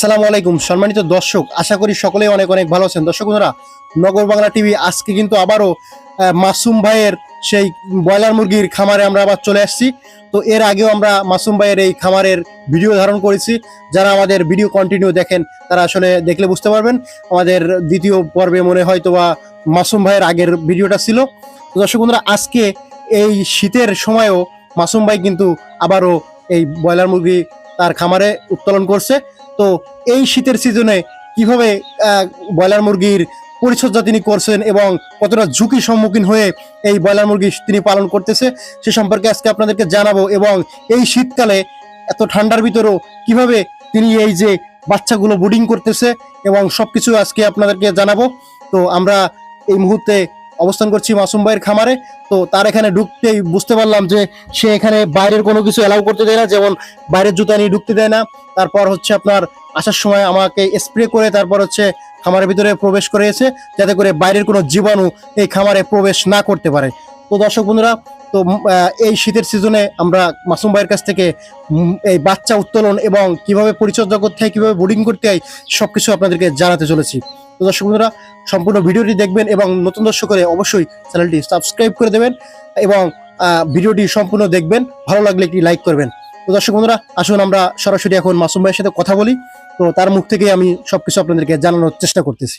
আসসালামু আলাইকুম। সম্মানিত দর্শক, আশা করি সকলেই অনেক অনেক ভালো আছেন। দর্শক বন্ধুরা, নগর বাংলা টিভি আজকে কিন্তু আবারও মাসুম ভাইয়ের সেই ব্রয়লার মুরগির খামারে আমরা আবার চলে আসছি। তো এর আগেও আমরা মাসুম ভাইয়ের এই খামারের ভিডিও ধারণ করেছি। যারা আমাদের ভিডিও কন্টিনিউ দেখেন, তারা আসলে দেখলে বুঝতে পারবেন। আমাদের দ্বিতীয় পর্বে মনে হয়তো বা মাসুম ভাইয়ের আগের ভিডিওটা ছিল। তো দর্শক বন্ধুরা, আজকে এই শীতের সময়ও মাসুম ভাই কিন্তু আবারও এই ব্রয়লার মুরগি তার খামারে উত্তোলন করছে। তো এই শীতের সিজনে কীভাবে ব্রয়লার মুরগির পরিচর্যা তিনি করছেন এবং কতটা ঝুঁকির সম্মুখীন হয়ে এই ব্রয়লার মুরগি তিনি পালন করতেছে, সে সম্পর্কে আজকে আপনাদেরকে জানাব এবং এই শীতকালে এত ঠান্ডার ভিতরেও কীভাবে তিনি এই যে বাচ্চাগুলো বুডিং করতেছে এবং সবকিছু আজকে আপনাদেরকে জানাব। তো আমরা এই মুহূর্তে অবস্থান করছি মাসুম ভাইয়ের খামারে। তো তার এখানে ঢুকতেই বুঝতে পারলাম যে সে এখানে বাইরের কোনো কিছু অ্যালাউ করতে দেয় না, যেমন বাইরের জুতা নিয়ে ঢুকতে দেয় না। তারপর হচ্ছে আপনার আসার সময় আমাকে স্প্রে করে তারপর হচ্ছে খামারের ভিতরে প্রবেশ করেছে যাতে করে বাইরের কোনো জীবাণু এই খামারে প্রবেশ না করতে পারে। তো দর্শক বন্ধুরা, তো এই শীতের সিজনে আমরা মাসুম ভাইয়ের কাছ থেকে এই বাচ্চা উত্তোলন এবং কীভাবে পরিচর্যা করতে হয়, কীভাবে বোর্ডিং করতে হয় সব কিছু আপনাদেরকে জানাতে চলেছি। তো দর্শক বন্ধুরা, সম্পূর্ণ ভিডিওটি দেখবেন এবং নতুন দর্শক করে অবশ্যই চ্যানেলটি সাবস্ক্রাইব করে দেবেন এবং ভিডিওটি সম্পূর্ণ দেখবেন। ভালো লাগলে একটি লাইক করবেন। তো দর্শক বন্ধুরা, আসুন আমরা সরাসরি এখন মাসুম ভাইয়ের সাথে কথা বলি। তো তার মুখ থেকে আমি সবকিছু আপনাদেরকে জানানোর চেষ্টা করতেছি।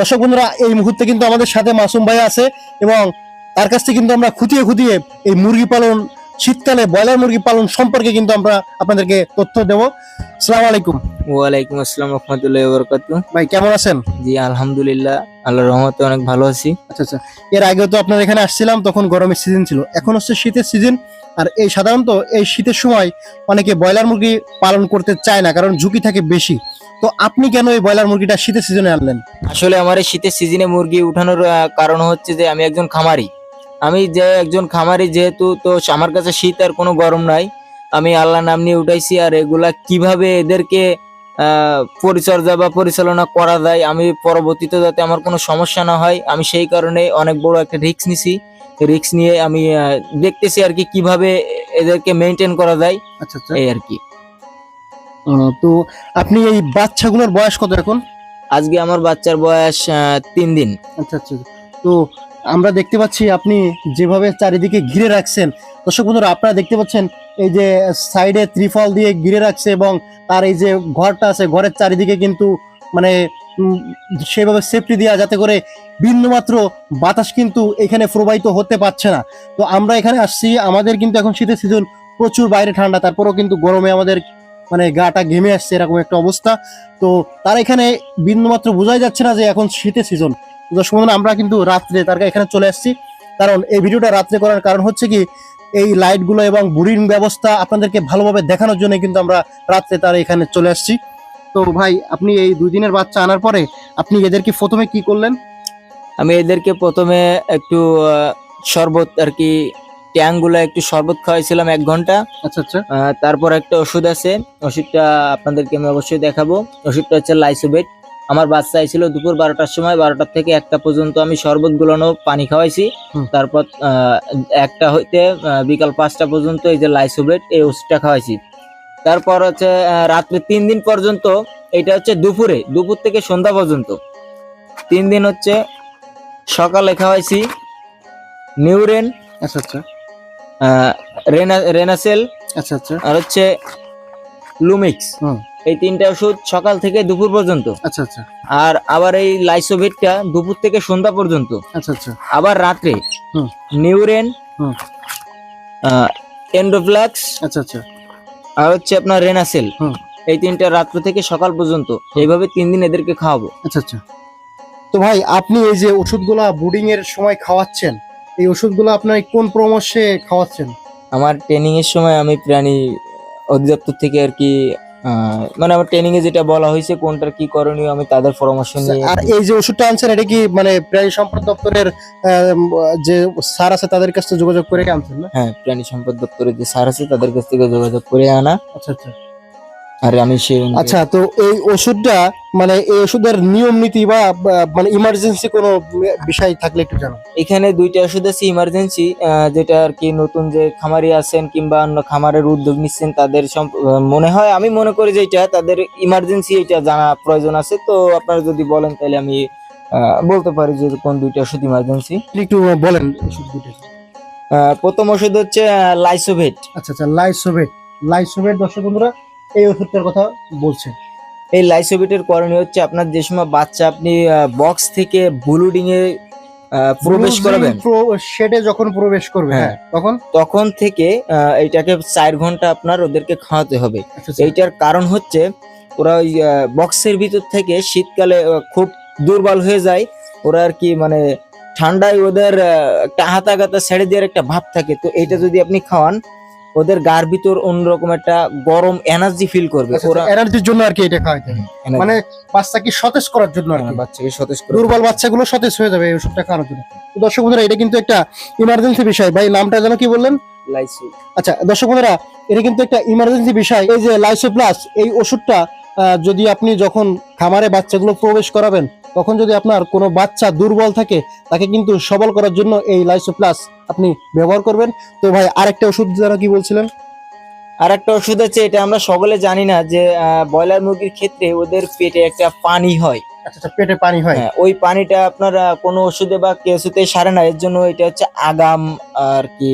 দর্শক বন্ধুরা এই মুহূর্তে কিন্তু আমাদের সাথে মাসুম ভাই আছে এবং তার কাছ থেকে কিন্তু আমরা খুঁটিয়ে খুঁটিয়ে এই মুরগি পালন শীতকালে ব্রয়লার মুরগি পালন সম্পর্কে কিন্তু আমরা আপনাদেরকে তথ্য দেবো। সালাম আলাইকুম। ওয়ালাইকুম আসসালাম রহমতুল্লাহ বরকাতু ভাই কেমন আছেন? জি আলহামদুলিল্লাহ আল্লাহর রহমতে অনেক ভালো আছি। আচ্ছা আচ্ছা। এর আগেও তো আপনার এখানে আসছিলাম তখন গরমের সিজন ছিল। এখন হচ্ছে শীতের সিজন আর এই সাধারণত এই শীতের সময় অনেকে ব্রয়লার মুরগি পালন করতে চায় না, কারণ ঝুঁকি থাকে বেশি। তো আপনি কেন এই ব্রয়লার মুরগিটা শীতের সিজনে আনলেন? আসলে আমার এই শীতের সিজনে মুরগি উঠানোর কারণ হচ্ছে যে আমি একজন খামারি। আমি যে একজন খামারি যেহেতু, তো আমার কাছে শীত আর কোনো গরম নাই। আমি আল্লাহ নাম নিয়ে উঠাইছি, আর এগুলা কীভাবে এদেরকে পরিচর্যা বা পরিচালনা করা যায়। আমি পরবর্তীতে যাতে আমার কোনো সমস্যা না হয় আমি সেই কারণে অনেক বড় একটা রিস্ক নিছি। রিস্ক নিয়ে আমি দেখতেছি আর কি কীভাবে এদেরকে মেনটেন করা যায়। আচ্ছা আচ্ছা। এই আর কি। তো আপনি এই বাচ্চাগুলোর বয়স কত এখন? আজকে আমার বাচ্চার বয়স তিন দিন। আচ্ছা আচ্ছা। তো আমরা দেখতে পাচ্ছি আপনি যেভাবে চারিদিকে ঘিরে রাখছেন। দর্শক বন্ধুরা আপনারা দেখতে পাচ্ছেন এই যে সাইডে ত্রিফল দিয়ে ঘিরে রাখছে এবং তার এই যে ঘরটা আছে ঘরের চারিদিকে কিন্তু মানে সেভাবে সেফটি দেওয়া যাতে করে বিন্দুমাত্র বাতাস কিন্তু এখানে প্রবাহিত হতে পারছে না। তো আমরা এখানে আসছি আমাদের কিন্তু এখন শীতের সিজন প্রচুর বাইরে ঠান্ডা তারপরেও কিন্তু গরমে আমাদের মানে গাটা ঘেমে আসছে এরকম একটা অবস্থা। তো তার এখানে বিন্দুমাত্র বোঝাই যাচ্ছে না যে এখন শীতের সিজন বন্ধুরা, আমরা কিন্তু রাত্রে তার এখানে চলে আসছি। কারণ এই ভিডিওটা রাত্রে করার কারণ হচ্ছে কি এই লাইটগুলো এবং বুরিং ব্যবস্থা আপনাদেরকে ভালোভাবে দেখানোর জন্য কিন্তু আমরা রাত্রে তার এখানে চলে আসছি। তো ভাই আপনি এই দুই দিনের বাচ্চা আনার পরে আপনি এদেরকে প্রথমে কি করলেন? আমি এদেরকে প্রথমে একটু শরবত আর কি ট্যাঙ্কগুলো একটু শরবত খাওয়াইছিলাম এক ঘণ্টা। আচ্ছা আচ্ছা। তারপর একটা ওষুধ আছে ওষুধটা আপনাদেরকে আমি অবশ্যই দেখাবো। ওষুধটা হচ্ছে লাইসোবেট আমার বাচ্চা আইছিল দুপুর বারোটার সময় বারোটার থেকে একটা পর্যন্ত আমি শরবত গুলানো পানি খাওয়াইছি। তারপর একটা হইতে বিকাল পাঁচটা পর্যন্ত এই যে লাইসোবেট এই ওষুধটা খাওয়াইছি। তারপর হচ্ছে রাত্রে তিন দিন পর্যন্ত এটা হচ্ছে দুপুরে দুপুর থেকে সন্ধ্যা পর্যন্ত। তিন দিন হচ্ছে সকালে খাওয়াইছি নিউরেন আচ্ছা আচ্ছা। রেনা রেনাসেল আচ্ছা আচ্ছা। আর হচ্ছে লুমিক্স। হুম। এই তিনটা ওষুধ সকাল থেকে দুপুর পর্যন্ত। আচ্ছা আচ্ছা। আর আবার এই লাইসোভেটটা দুপুর থেকে সন্ধ্যা পর্যন্ত। আচ্ছা আচ্ছা। আবার রাত্রে হুম। নিউরেন হুম। এন্ডোফ্লাক্স আচ্ছা আচ্ছা। আর হচ্ছে আপনার রেনাসেল। হুম। এই তিনটা রাত্র থেকে সকাল পর্যন্ত। এইভাবে তিন দিন এদেরকে খাওয়াবো। আচ্ছা আচ্ছা। তো ভাই আপনি এই যে ওষুধগুলা বুডিং এর সময় খাওয়াচ্ছেন এই ওষুধগুলো আপনার কোন পরামর্শে খাওয়াচ্ছেন? আমার ট্রেনিং এর সময় আমি প্রাণী অধিদপ্তর থেকে আর কি মানে আমার ট্রেনিং এ যেটা বলা হয়েছে কোনটার কি করণীয় আমি তাদের পরামর্শ নিয়ে আর এই যে ওষুধটা আনছেন এটা কি মানে প্রাণী সম্পদ দপ্তরের যে স্যার আছে তাদের কাছে যোগাযোগ করে আনছেন না? হ্যাঁ প্রাণী সম্পদ দপ্তরের যে স্যার আছে তাদের কাছ থেকে যোগাযোগ করে আনা। আচ্ছা আচ্ছা। আর আমি সে আচ্ছা তো এই ওষুধটা মানে এই ওষুধের নিয়ম নীতি বা মানে ইমার্জেন্সি কোনো বিষয় থাকলে একটু জানান। এখানে দুইটা ওষুধ আছে ইমার্জেন্সি যেটা আর কি নতুন যে খামারি আছেন কিংবা অন্য খামারের উদ্যোগ নিচ্ছেন তাদের মনে হয় আমি মনে করি যে এটা তাদের ইমার্জেন্সি এটা জানা প্রয়োজন আছে। তো আপনারা যদি বলেন তাহলে আমি বলতে পারি যে কোন দুইটা ওষুধ ইমার্জেন্সি একটু বলেন ওষুধ দুটো প্রথম ওষুধ হচ্ছে লাইসোভেট আচ্ছা আচ্ছা লাইসোভেট লাইসোভেট দর্শক বন্ধুরা এই ওষুধটার কথা বলছেন। এই লাইসোভেটের করণীয় হচ্ছে আপনার যে সময় বাচ্চা আপনি বক্স থেকে ব্লুডিং এ প্রবেশ করাবেন। শেডে যখন প্রবেশ করবে হ্যাঁ। হ্যাঁ তখন? তখন থেকে আহ, এইটাকে চার ঘণ্টা আপনার ওদেরকে খাওয়াতে হবে। আচ্ছা, আচ্ছা। এইটার কারণ হচ্ছে ওরা ওই বক্সের ভিতর থেকে শীতকালে খুব দুর্বল হয়ে যায়। ওরা আর কি মানে ঠান্ডায় ওদের একটা হাতা গাতা ছেড়ে দেওয়ার একটা ভাব থাকে। তো এইটা যদি আপনি খাওয়ান ওদের গার ভিতর অন্যরকম একটা গরম এনার্জি ফিল করবে। আচ্ছা, ওরা আচ্ছা, এনার্জির জন্য আর কি এটা energy- মানে বাচ্চাকে সতেজ করার জন্য আর হ্যাঁ, বাচ্চাকে সতেজ করে দুর্বল বাচ্চাগুলো সতেজ হয়ে যাবে এই ওষুধটা খাওয়ানোর জন্য। তো দর্শক বন্ধুরা এটা কিন্তু একটা ইমার্জেন্সি বিষয়। ভাই নামটা যেন কি বললেন? লাইসো আচ্ছা দর্শক বন্ধুরা এটা কিন্তু একটা ইমার্জেন্সি বিষয়। এই যে লাইসো প্লাস এই ওষুধটা আহ, যদি আপনি যখন খামারে বাচ্চাগুলো প্রবেশ করাবেন তখন যদি আপনার কোনো বাচ্চা দুর্বল থাকে তাকে কিন্তু সবল করার জন্য এই লাইসো প্লাস আপনি ব্যবহার করবেন। তো ভাই আরেকটা ওষুধ যারা কি বলছিলেন? আর একটা ওষুধ আছে এটা আমরা সকলে জানি না যে ব্রয়লার মুরগির ক্ষেত্রে ওদের পেটে একটা পানি হয়। আচ্ছা আচ্ছা পেটে পানি হয়। হ্যাঁ ওই পানিটা আপনার কোনো ওষুধে বা কিছুতে সারে না এর জন্য এটা হচ্ছে আগাম আর কি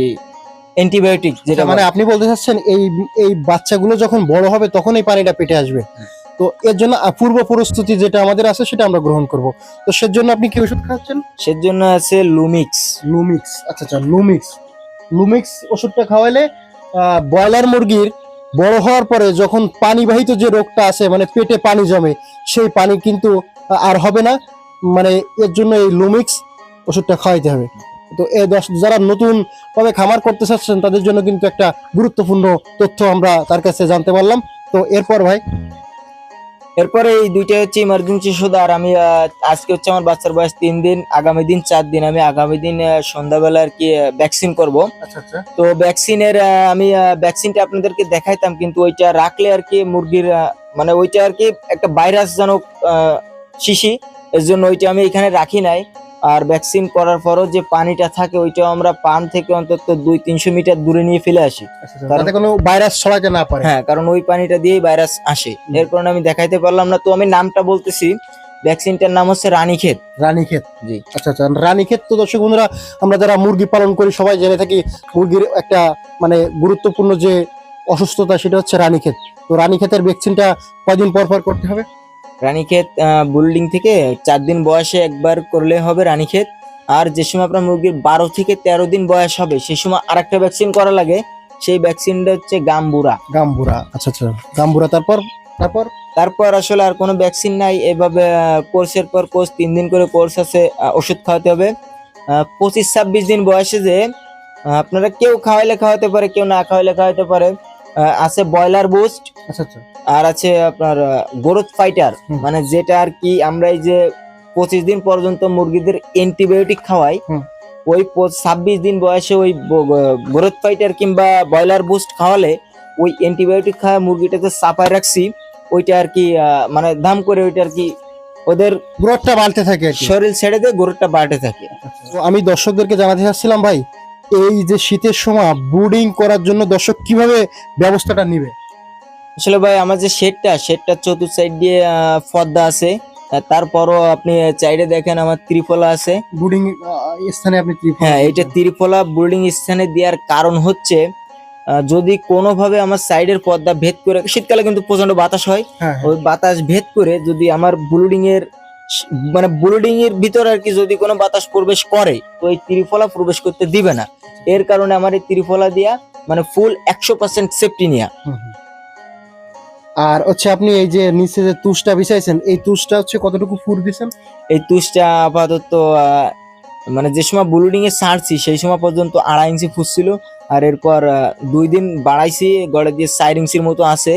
অ্যান্টিবায়োটিক যেটা মানে আপনি বলতে চাচ্ছেন এই এই বাচ্চাগুলো যখন বড় হবে তখন এই পানিটা পেটে আসবে। হ্যাঁ। তো এর জন্য পূর্ব প্রস্তুতি যেটা আমাদের আছে সেটা আমরা গ্রহণ করব। তো সেজন্য আপনি কি ওষুধ খাচ্ছেন? সেজন্য আছে লুমিক্স লুমিক্স আচ্ছা আচ্ছা লুমিক্স লুমিক্স ওষুধটা খাওয়াইলে আহ, ব্রয়লার মুরগির বড় হওয়ার পরে যখন পানিবাহিত যে রোগটা আছে মানে পেটে পানি জমে সেই পানি কিন্তু আর হবে না। মানে এর জন্য এই লুমিক্স ওষুধটা খাওয়াইতে হবে। তো এ দশ- যারা নতুন ভাবে খামার করতে চাচ্ছেন তাদের জন্য কিন্তু একটা গুরুত্বপূর্ণ তথ্য আমরা তার কাছে জানতে পারলাম। তো এরপর ভাই এরপরে এই দুইটাই হচ্ছে ইমার্জেন্সি ওষুধ আর আমি আজকে হচ্ছে আমার বাচ্চার বয়স তিন দিন আগামী দিন চার দিন। আমি আগামী দিন সন্ধ্যাবেলা আর কি ভ্যাকসিন করব। আচ্ছা আচ্ছা। তো ভ্যাকসিনের আমি ভ্যাকসিনটা আপনাদেরকে দেখাইতাম কিন্তু ওইটা রাখলে আর কি মুরগির মানে ওইটা আর কি একটা ভাইরাস জনক শিশি। এর জন্য ওইটা আমি এখানে রাখি নাই। আর ভ্যাকসিন করার পরও যে পানিটা থাকে ওইটাও আমরা পান থেকে অন্তত দুই তিনশো মিটার দূরে নিয়ে ফেলে আসি। আচ্ছা, আচ্ছা, যাতে কোনো ভাইরাস ছড়াতে না পারে। হ্যাঁ কারণ ওই পানিটা দিয়েই ভাইরাস আসে। এর কারণে আমি দেখাইতে পারলাম না। তো আমি নামটা বলতেছি ভ্যাকসিনটার নাম হচ্ছে রানীক্ষেত। রানীক্ষেত। জি। আচ্ছা আচ্ছা রানীক্ষেত তো দর্শক বন্ধুরা আমরা যারা মুরগি পালন করি সবাই জেনে থাকি মুরগির একটা মানে গুরুত্বপূর্ণ যে অসুস্থতা সেটা হচ্ছে রানীক্ষেত। তো রানীক্ষেতের ভ্যাকসিনটা কয়দিন পর পর করতে হবে? রানীক্ষেত বুল্ডিং থেকে চার দিন বয়সে একবার করলে হবে রানীক্ষেত। আর যে সময় আপনার মুরগির বারো থেকে তেরো দিন বয়স হবে সেই সময় আরেকটা ভ্যাকসিন করা লাগে। সেই ভ্যাকসিনটা হচ্ছে গাম্বুরা। গাম্বুরা আচ্ছা আচ্ছা। গাম্বুরা তারপর? তারপর? তারপর আসলে আর কোনো ভ্যাকসিন নাই। এভাবে কোর্সের পর কোর্স তিন দিন করে কোর্স আছে ওষুধ খাওয়াতে হবে। পঁচিশ ছাব্বিশ দিন বয়সে যে আপনারা কেউ খাওয়াইলে খাওয়াতে পারে কেউ না খাওয়াইলে খাওয়াতে পারে। আছে ব্রয়লার বুস্ট আচ্ছা আচ্ছা। আর আছে আপনার গ্রোথ ফাইটার মানে যেটা আর কি আমরা এই যে পঁচিশ দিন পর্যন্ত মুরগিদের অ্যান্টিবায়োটিক খাওয়াই ওই ছাব্বিশ দিন বয়সে ওই গ্রোথ ফাইটার কিংবা ব্রয়লার বুস্ট খাওয়ালে ওই অ্যান্টিবায়োটিক খাওয়া মুরগিটাকে চাপায় রাখছি ওইটা আর কি মানে দাম করে ওইটা আর কি ওদের গ্রোথটা বাড়তে থাকে শরীর ছেড়ে দিয়ে গরুটা বাড়তে থাকে। তো আমি দর্শকদেরকে জানাতে চাচ্ছিলাম ভাই এই যে শীতের সময় ব্রুডিং করার জন্য দর্শক কীভাবে ব্যবস্থাটা নিবে? আসলে ভাই আমার যে শেডটা শেডটা চতুর্থ সাইড দিয়ে পর্দা আছে তারপরও আপনি চাইডে দেখেন আমার ত্রিফলা আছে। ব্রুডিং স্থানে আপনি হ্যাঁ এটা ত্রিফলা বোর্ডিং স্থানে দেওয়ার কারণ হচ্ছে যদি কোনোভাবে আমার সাইডের পর্দা ভেদ করে শীতকালে কিন্তু প্রচণ্ড বাতাস হয় হ্যাঁ হ্যাঁ। ওই বাতাস ভেদ করে যদি আমার ব্লুডিং এর মানে ব্লুডিং এর ভিতর আর কি যদি কোনো বাতাস প্রবেশ করে তো এই ত্রিফলা প্রবেশ করতে দিবে না। এর কারণে আমার এই ত্রিফলা দিয়া মানে ফুল একশো পার্সেন্ট সেফটি হুম। আর হচ্ছে আপনি এই যে নিচে যে তুষটা বিছাইছেন এই তুষটা হচ্ছে কতটুকু ফুর দিছেন এই তুষটা আপাতত মানে যে সময় ব্লুডিং এ ছাড়ছি সেই সময় পর্যন্ত আড়াই ইঞ্চি ফুটছিল আর এরপর দুই দিন বাড়াইছি গড়ে দিয়ে চার ইঞ্চির মতো আছে।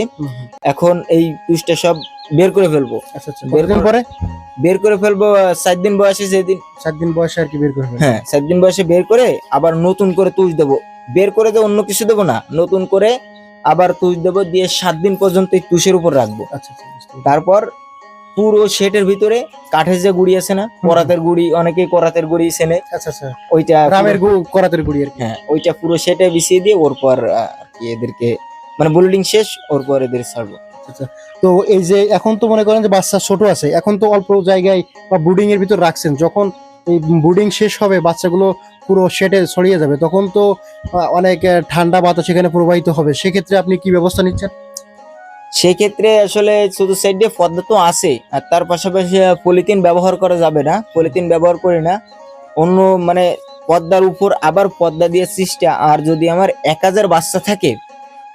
এখন এই তুষটা সব বের করে ফেলব। আচ্ছা আচ্ছা। বের পরে? বের করে ফেলব চার দিন বয়সে যেদিন। সাত দিন বয়সে আর কি বের করে হ্যাঁ চার দিন বয়সে বের করে আবার নতুন করে তুষ দেবো। বের করে তো অন্য কিছু দেবো না নতুন করে আবার তুষ দেবো দিয়ে সাত দিন পর্যন্ত এই তুষের উপর রাখব। আচ্ছা আচ্ছা। তারপর পুরো শেটের ভিতরে কাঠের যে গুড়ি আছে না করাতের গুড়ি অনেকেই করাতের গুড়ি চেনে। আচ্ছা আচ্ছা। ওইটা রামের করাতের গুড়ি আর হ্যাঁ ওইটা পুরো সেটে বিছিয়ে দিয়ে ওর পর এদেরকে মানে ব্লিডিং শেষ ওর পর এদের ছাড়বো। আচ্ছা তো এই যে এখন তো মনে করেন যে বাচ্চা ছোট আছে এখন তো অল্প জায়গায় বা বুডিং এর ভিতর রাখছেন যখন এই বুডিং শেষ হবে, বাচ্চাগুলো পুরো শেটে ছড়িয়ে যাবে, তখন তো অনেক ঠান্ডা বাতাস সেখানে প্রবাহিত হবে। সেক্ষেত্রে আপনি কি ব্যবস্থা নিচ্ছেন? সেক্ষেত্রে আসলে শুধু সাইড পদ্মা তো আছে, আর তার পাশাপাশি পলিথিন ব্যবহার করা যাবে না পলিথিন ব্যবহার করি না। অন্য মানে পদ্মার উপর আবার পদ্মা দিয়ে চেষ্টা আর যদি আমার এক হাজার বাচ্চা থাকে,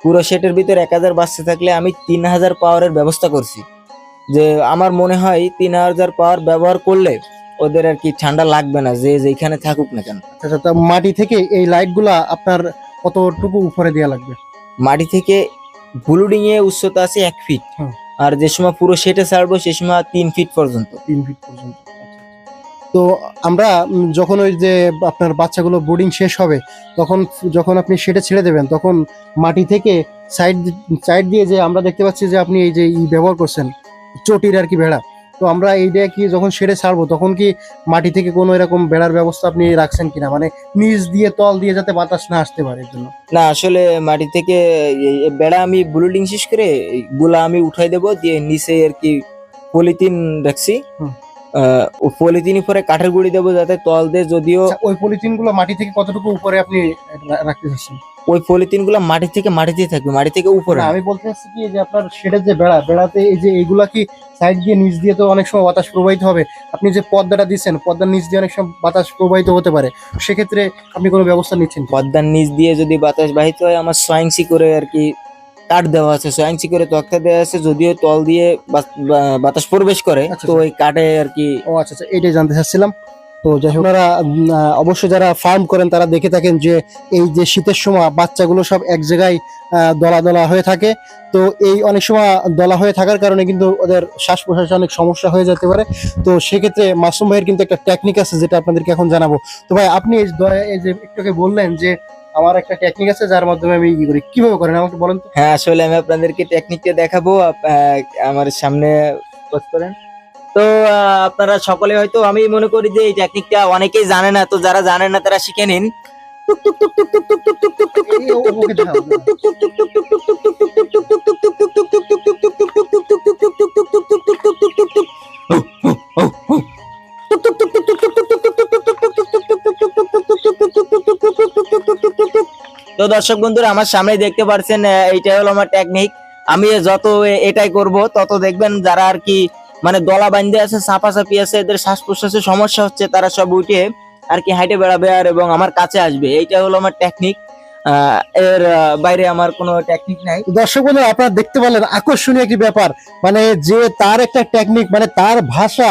পুরো সেটের ভিতর এক হাজার বাচ্চা থাকলে আমি তিন হাজার পাওয়ারের ব্যবস্থা করছি। যে আমার মনে হয় তিন হাজার পাওয়ার ব্যবহার করলে ওদের আর কি ঠান্ডা লাগবে না যে যেখানে থাকুক না কেন আচ্ছা তা মাটি থেকে এই লাইটগুলা আপনার কতটুকু উপরে দেওয়া লাগবে মাটি থেকে ব্লুডিং এ উচ্চতা আছে এক ফিট হুম। আর যে সময় পুরো সেটে ছাড়বো সে সময় তিন ফিট পর্যন্ত তিন ফিট পর্যন্ত আচ্ছা, আচ্ছা। তো আমরা উম, যখন ওই যে আপনার বাচ্চাগুলো বোর্ডিং শেষ হবে তখন যখন আপনি সেটা ছেড়ে দেবেন তখন মাটি থেকে সাইড সাইড দিয়ে যে আমরা দেখতে পাচ্ছি যে আপনি এই যে ই ব্যবহার করছেন চটির আর কি বেড়া তো আমরা এইটা কি যখন সেরে ছাড়বো তখন কি মাটি থেকে কোনো এরকম বেড়ার ব্যবস্থা আপনি রাখছেন কিনা? মানে নিচ দিয়ে তল দিয়ে যাতে বাতাস না আসতে পারে জন্য। না আসলে মাটি থেকে বেড়া আমি ব্লুডিং শেষ করে গুলা আমি উঠাই দেবো দিয়ে নিচে আর কি পলিথিন রাখছি। পলিথিন পরে কাঠের গুঁড়ি দেবো যাতে তল দিয়ে যদিও আচ্ছা, ওই পলিথিনগুলো মাটি থেকে কতটুকু উপরে আপনি রাখতে চাচ্ছেন? ওই পলিথিনগুলা মাটি থেকে মাটিতেই থাকবে মাটি থেকে উপরে। আমি বলতে চাচ্ছি কি যে আপনার সেটা যে বেড়া বেড়াতে এই যে এইগুলা কি সাইড দিয়ে নিচ দিয়ে তো অনেক সময় বাতাস প্রবাহিত হবে। আপনি যে পর্দাটা দিচ্ছেন পর্দার নিচ দিয়ে অনেক সময় বাতাস প্রবাহিত হতে পারে। সেক্ষেত্রে আপনি কোনো ব্যবস্থা নিচ্ছেন? পদ্মার নিচ দিয়ে যদি বাতাস বাহিত হয় আমার সোয়াইংসি করে আর কি কাঠ দেওয়া আছে। সোয়াইংসি করে তক্তা দেওয়া আছে যদিও তল দিয়ে বাতাস প্রবেশ করে আচ্ছা, তো ওই কাঠে আর কি ও আচ্ছা আচ্ছা এটাই জানতে চাচ্ছিলাম। তো যাই হোক অবশ্যই যারা ফার্ম করেন, তারা দেখে থাকেন যে এই যে শীতের সময় বাচ্চাগুলো সব এক জায়গায় দলা দলা হয়ে থাকে। তো এই অনেক সময় দলা হয়ে থাকার কারণে কিন্তু ওদের শ্বাস প্রশ্বাসে অনেক সমস্যা হয়ে যেতে পারে। তো সেক্ষেত্রে মাসুম ভাইয়ের কিন্তু একটা টেকনিক আছে যেটা আপনাদেরকে এখন জানাব। তো ভাই, আপনি এই যে একটু আগে বললেন যে আমার একটা টেকনিক আছে, যার মাধ্যমে আমি ই করি। কীভাবে করেন, আমাকে বলেন তো। হ্যাঁ আসলে আমি আপনাদেরকে টেকনিকটা দেখাবো। আমার সামনে করেন। তো আপনারা সকলে হয়তো আমি মনে করি যে এই টেকনিকটা অনেকেই জানে না তো যারা জানেন না তারা শিখে নিন। তো দর্শক বন্ধুরা আমার সামনে দেখতে পাচ্ছেন আহ, এইটাই হলো আমার টেকনিক আমি যত এটাই করব তত দেখবেন যারা আর কি মানে দলা বান্ধে আছে সাপি আছে, এদের শ্বাস প্রশ্বাসের সমস্যা হচ্ছে, তারা সব উঠে আর কি হাইটে বেড়াবে আর এবং আমার কাছে আসবে। এইটা হলো আমার টেকনিক এর বাইরে আমার কোনো টেকনিক নাই। দর্শক বন্ধু, আপনারা দেখতে পারলেন, আকর্ষণীয় একটি ব্যাপার। মানে যে তার একটা টেকনিক মানে তার ভাষা,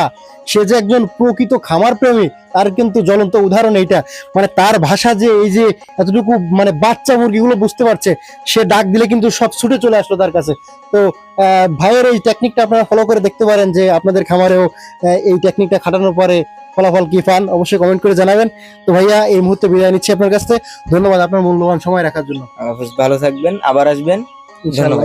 সে যে একজন প্রকৃত খামার প্রেমী তার কিন্তু জ্বলন্ত উদাহরণ এইটা। মানে তার ভাষা যে এই যে এতটুকু মানে বাচ্চা মুরগিগুলো বুঝতে পারছে, সে ডাক দিলে কিন্তু সব ছুটে চলে আসলো তার কাছে। তো ভাইয়ের এই টেকনিকটা আপনারা ফলো করে দেখতে পারেন যে আপনাদের খামারেও এই টেকনিকটা খাটানোর পরে ফলাফল কি পান অবশ্যই কমেন্ট করে জানাবেন। তো ভাইয়া এই মুহূর্তে বিদায় নিচ্ছি আপনার কাছে ধন্যবাদ আপনার মূল্যবান সময় রাখার জন্য। ভালো থাকবেন আবার আসবেন। ইনশাল্লাহ